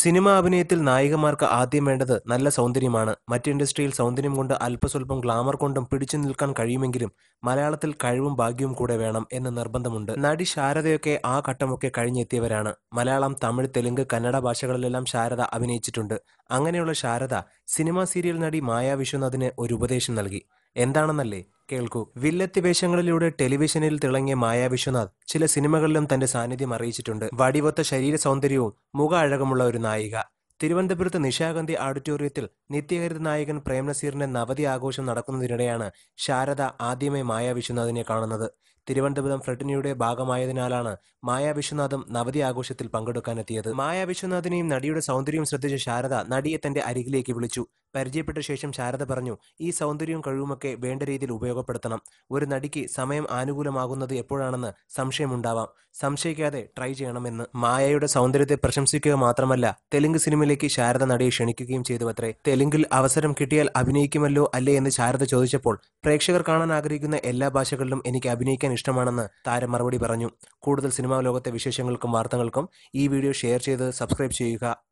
Cinema അഭിനയത്തിൽ നായികമാർക്ക് ആദ്യം വേണ്ടത് നല്ല സൗന്ദര്യമാണ്. മറ്റ് ഇൻഡസ്ട്രിയിൽ സൗന്ദര്യം കൊണ്ട് അല്പസ്വല്പം ഗ്ലാമർ കൊണ്ടും പിടിച്ചു നിൽക്കാൻ കഴിയുമെങ്കിലും മലയാളത്തിൽ കഴിവും ഭാഗ്യവും കൂടെ വേണം എന്ന് നിർബന്ധമുണ്ട്. നടി ശാരദയൊക്കെ ആ ഘട്ടമൊക്കെ കഴിഞ്ഞെത്തിയവരാണ്. മലയാളം തമിഴ് തെലുങ്ക് കന്നഡ ഭാഷകളിലെല്ലാം ശാരദ അഭിനയിച്ചിട്ടുണ്ട്. അങ്ങനെയുള്ള ശാരദ സിനിമാ സീരിയൽ നടി മായാ വിശ്വനാഥിന് ഒരു ഉപദേശം നൽകി. എന്താണെന്നല്ലേ? കേൾക്കൂ. വില്ലത്തി വേഷങ്ങളിലൂടെ ടെലിവിഷനിൽ തിളങ്ങിയ മായാ വിശ്വനാഥ് ചില സിനിമകളിലും തന്റെ സാന്നിധ്യം അറിയിച്ചിട്ടുണ്ട്. വടിവൊത്ത ശരീര സൗന്ദര്യവും മുഖ അഴകമുള്ള ഒരു നായിക. തിരുവനന്തപുരത്ത് നിശാഗന്ധി ഓഡിറ്റോറിയത്തിൽ നിത്യഹരിത നായകൻ പ്രേംനസീറിന്റെ നവതി ആഘോഷം നടക്കുന്നതിനിടെയാണ് ശാരദ ആദ്യമേ മായാ വിശ്വനാഥിനെ കാണുന്നത്. തിരുവനന്തപുരം ഫ്രട്ടിനിയുടെ ഭാഗമായതിനാലാണ് മായാ വിശ്വനാഥും നവതി ആഘോഷത്തിൽ പങ്കെടുക്കാനെത്തിയത്. മായാ വിശ്വനാഥിനെയും നടിയുടെ സൗന്ദര്യം ശ്രദ്ധിച്ച ശാരദ നടിയെ തന്റെ അരികിലേക്ക് വിളിച്ചു. പരിചയപ്പെട്ട ശേഷം ശാരദ പറഞ്ഞു ഈ സൗന്ദര്യവും കഴിവുമൊക്കെ വേണ്ട രീതിയിൽ ഉപയോഗപ്പെടുത്തണം. ഒരു നടിക്ക് സമയം ആനുകൂലമാകുന്നത് എപ്പോഴാണെന്ന് സംശയമുണ്ടാവാം. സംശയിക്കാതെ ട്രൈ ചെയ്യണമെന്ന് മായയുടെ സൗന്ദര്യത്തെ പ്രശംസിക്കുക മാത്രമല്ല തെലുങ്ക് സിനിമയിലേക്ക് ശാരദ നടിയെ ക്ഷണിക്കുകയും ചെയ്തു അത്രേ തെലുങ്കിൽ അവസരം കിട്ടിയാൽ അഭിനയിക്കുമല്ലോ അല്ലേ എന്ന് ശാരദ ചോദിച്ചപ്പോൾ പ്രേക്ഷകർ കാണാൻ ആഗ്രഹിക്കുന്ന എല്ലാ ഭാഷകളിലും എനിക്ക് അഭിനയിക്കാൻ ഇഷ്ടമാണെന്ന് താരം മറുപടി പറഞ്ഞു. കൂടുതൽ സിനിമാ ലോകത്തെ വിശേഷങ്ങൾക്കും വാർത്തകൾക്കും ഈ വീഡിയോ ഷെയർ ചെയ്ത് സബ്സ്ക്രൈബ് ചെയ്യുക.